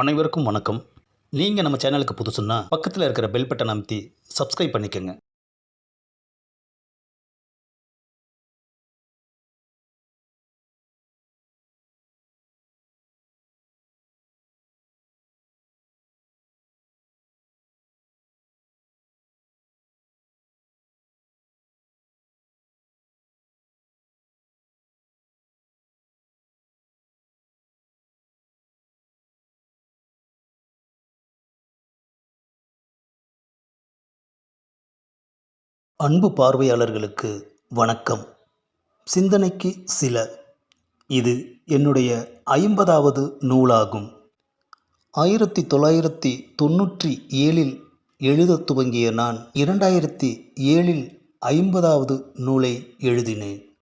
அனைவருக்கும் வணக்கம். நீங்கள் நம்ம சேனலுக்கு புதுசுன்னா பக்கத்தில் இருக்கிற பெல் பட்டன் அமைத்தி சப்ஸ்கிரைப் பண்ணிக்கோங்க. அன்பு பார்வையாளர்களுக்கு வணக்கம். சிந்தனைக்கு சில. இது என்னுடைய ஐம்பதாவது நூலாகும். ஆயிரத்தி தொள்ளாயிரத்தி தொண்ணூற்றி ஏழில் எழுதத் துவங்கிய நான் இரண்டாயிரத்தி ஏழில் ஐம்பதாவது நூலை எழுதினேன்.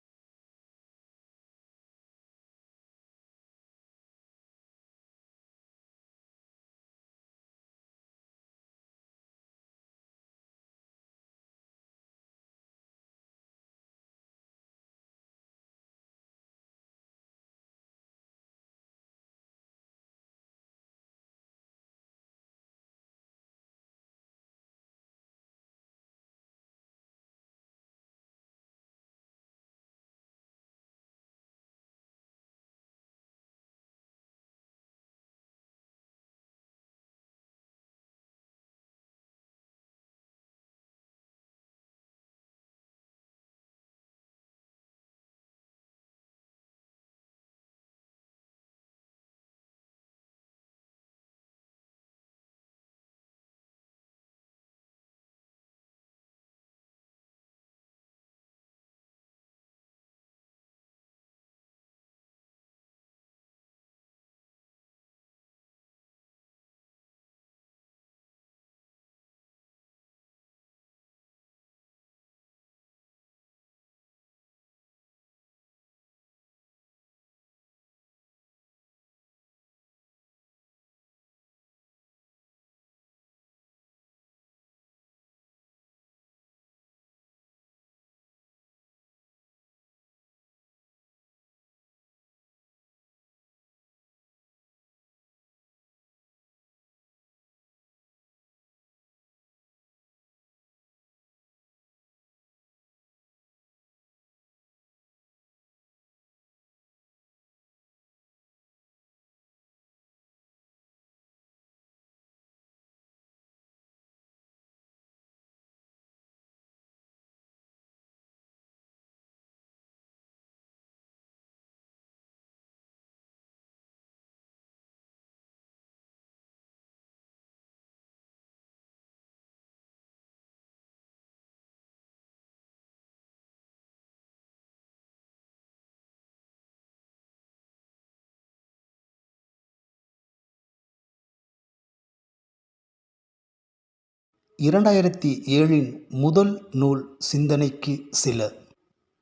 இரண்டாயிரத்தி ஏழின் முதல் நூல் சிந்தனைக்கு சில.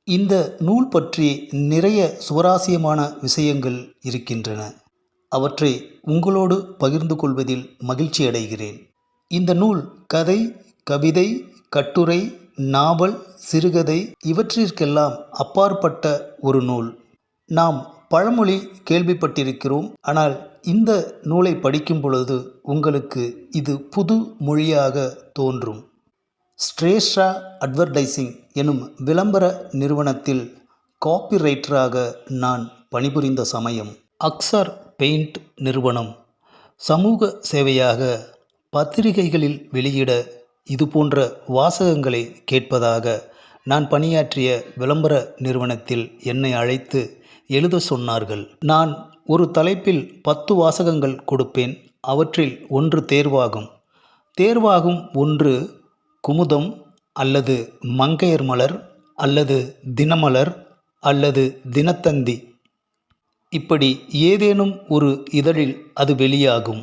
இந்த நூல் பற்றி நிறைய சுவராசியமான விஷயங்கள் இருக்கின்றன. அவற்றை உங்களோடு பகிர்ந்து கொள்வதில் மகிழ்ச்சி அடைகிறேன். இந்த நூல் கதை கவிதை கட்டுரை நாவல் சிறுகதை இவற்றிற்கெல்லாம் அப்பாற்பட்ட ஒரு நூல். நாம் பழமொழி கேள்விப்பட்டிருக்கிறோம் ஆனால் இந்த நூலை படிக்கும் பொழுது உங்களுக்கு இது புது மொழியாக தோன்றும். ஸ்ட்ரேஷா அட்வர்டைசிங் எனும் விளம்பர நிறுவனத்தில் காப்பிரைட்டராக நான் பணிபுரிந்த சமயம். அக்ஸர் பெயிண்ட் நிறுவனம் சமூக சேவையாக பத்திரிகைகளில் வெளியிட இது போன்ற வாசகங்களை கேட்பதாக நான் பணியாற்றிய விளம்பர நிறுவனத்தில் என்னை அழைத்து எழுத சொன்னார்கள். நான் ஒரு தலைப்பில் பத்து வாசகங்கள் கொடுப்பேன். அவற்றில் ஒன்று தேர்வாகும். தேர்வாகும் ஒன்று குமுதம் அல்லது மங்கையர் மலர் அல்லது தினமலர் அல்லது தினத்தந்தி. இப்படி ஏதேனும் ஒரு இதழில் அது வெளியாகும்.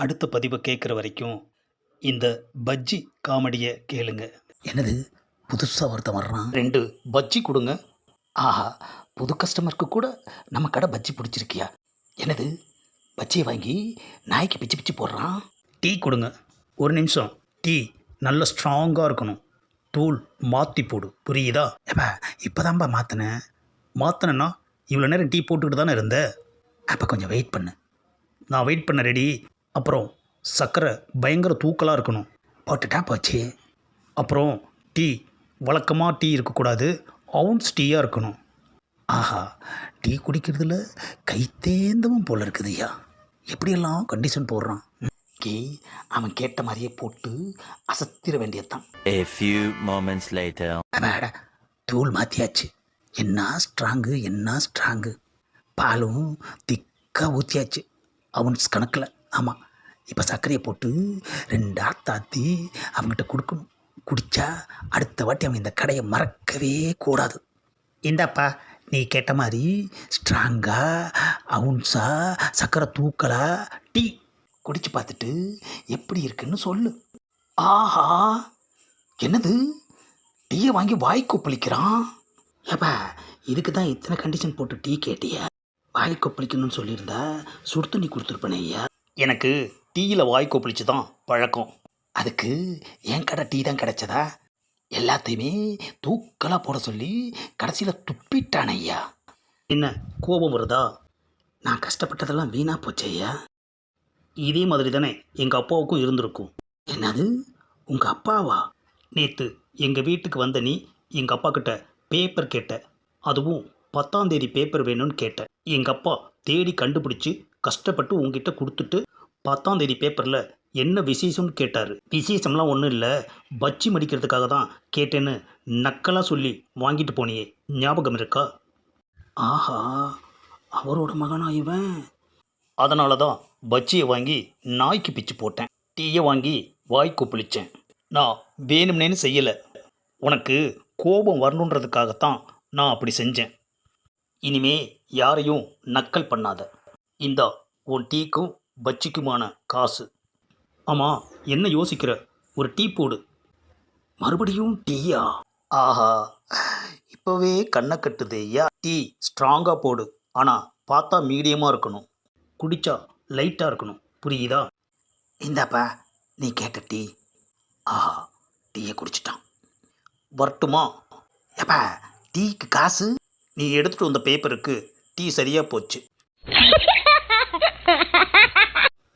அடுத்த பதிவை கேட்குற வரைக்கும் இந்த பஜ்ஜி காமெடியை கேளுங்க. என்னது? புதுசாக ஒருத்தன் வர்றான்? ரெண்டு பஜ்ஜி கொடுங்க. ஆஹா புது கஸ்டமருக்கு கூட நம்ம கடை பஜ்ஜி பிடிச்சிருக்கியா? என்னது? பஜ்ஜியை வாங்கி நாய்க்கு பிச்சு பிச்சு போடுறான்? டீ கொடுங்க. ஒரு நிமிஷம். டீ நல்ல ஸ்ட்ராங்காக இருக்கணும். தூள் மாற்றி போடு. புரியுதா? ஏப்பா இப்போதான்ப்பா மாற்றினேன் மாற்றினேன்னா இவ்வளோ நேரம் டீ போட்டுக்கிட்டு தானே இருந்த? அப்போ கொஞ்சம் வெயிட் பண்ணு. நான் வெயிட் பண்ண ரெடி அப்புறம் சர்க்கரை பயங்கர தூக்கலாக இருக்கணும். போட்டுட்டா போச்சு. அப்புறம் டீ வழக்கமாக டீ இருக்கக்கூடாது. அவுன்ஸ் டீயாக இருக்கணும். ஆஹா டீ குடிக்கிறதுல கைத்தேந்தவும் போல இருக்குதுய்யா எப்படியெல்லாம் கண்டிஷன் போடுறான்? கே அவன் கேட்ட மாதிரியே போட்டு அசத்திர வேண்டியதுதான். A few moments later. தூள் மாற்றியாச்சு என்ன ஸ்ட்ராங்கு என்ன ஸ்ட்ராங்கு பாலும் திக்காக ஊற்றியாச்சு அவன்ஸ் கணக்கில். ஆமாம் இப்போ சர்க்கரையை போட்டு ரெண்டு ஆத்தாத்தி அவங்ககிட்ட கொடுக்கணும். குடித்தா அடுத்த வாட்டி அவன் இந்த கடையை மறக்கவே கூடாது. இந்தாப்பா நீ கேட்ட மாதிரி ஸ்ட்ராங்காக அவுன்ஸா சர்க்கரை தூக்கலா டீ குடிச்சு பார்த்துட்டு எப்படி இருக்குன்னு சொல்லு. ஆஹா என்னது? டீயை வாங்கி வாய் கொப்பளிக்கிறான்? ஏப்பா இதுக்கு தான் இத்தனை கண்டிஷன் போட்டு டீ கேட்டிய? வாய் கொப்பளிக்கணும்னு சொல்லியிருந்தா சுடு தண்ணி கொடுத்துருப்பேனே ஐயா. எனக்கு டீயில் வாய் கொப்பளிச்சு தான் பழக்கம். அதுக்கு என் கடை டீ தான் கிடைச்சதா? எல்லாத்தையுமே தூக்கலாக போட சொல்லி கடைசியில் துப்பிட்டானே ஐயா. என்ன கோபம் வருதா? நான் கஷ்டப்பட்டதெல்லாம் வீணாக போச்சு ஐயா. இதே மாதிரி தானே எங்கள் அப்பாவுக்கும் இருந்திருக்கும். என்னது? உங்கள் அப்பாவா? நேற்று எங்கள் வீட்டுக்கு வந்த நீ எங்கள் அப்பா கிட்ட பேப்பர் கேட்ட. அதுவும் பத்தாம் தேதி பேப்பர் வேணும்னு கேட்ட. எங்கள் அப்பா தேடி கண்டுபிடிச்சி கஷ்டப்பட்டு உங்ககிட்ட கொடுத்துட்டு பத்தாம் தேதி பேப்பரில் என்ன விசேஷம்னு கேட்டார். விசேஷம்லாம் ஒன்றும் இல்லை. பச்சி மடிக்கிறதுக்காக தான் கேட்டேன்னு நக்கலாக சொல்லி வாங்கிட்டு போனியே. ஞாபகம் இருக்கா? ஆஹா அவரோட மகனா இவன்? அதனால தான் பஜ்ஜியை வாங்கி நாய்க்கு பிச்சு போட்டேன். டீயை வாங்கி வாய் கொப்பளிச்சேன் நான் வேணும்னேன்னு செய்யலை. உனக்கு கோபம் வரணுன்றதுக்காகத்தான் நான் அப்படி செஞ்சேன். இனிமே யாரையும் நக்கல் பண்ணாத. இந்தா உன் டீக்கும் பஜ்ஜிக்குமான காசு. ஆமாம் என்ன யோசிக்கிற? ஒரு டீ போடு. மறுபடியும் டீயா? ஆஹா இப்போவே கண்ணை கட்டுது ஐயா. டீ ஸ்ட்ராங்காக போடு. ஆனால் பார்த்தா மீடியமாக இருக்கணும். குடிச்சா லைட்டாக இருக்கணும். புரியுதா? இந்தாப்பா நீ கேட்ட டீ. ஆஹா டீயை குடிச்சிட்டான். வரட்டுமா? எப்பா டீக்கு காசு? நீ எடுத்துகிட்டு வந்த பேப்பருக்கு டீ சரியாக போச்சு.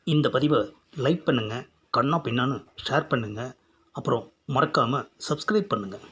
இந்த பதிவை லைக் பண்ணுங்கள் கண்ணா பின்னான்னு ஷேர் பண்ணுங்கள் அப்புறம் மறக்காமல் சப்ஸ்கிரைப் பண்ணுங்கள்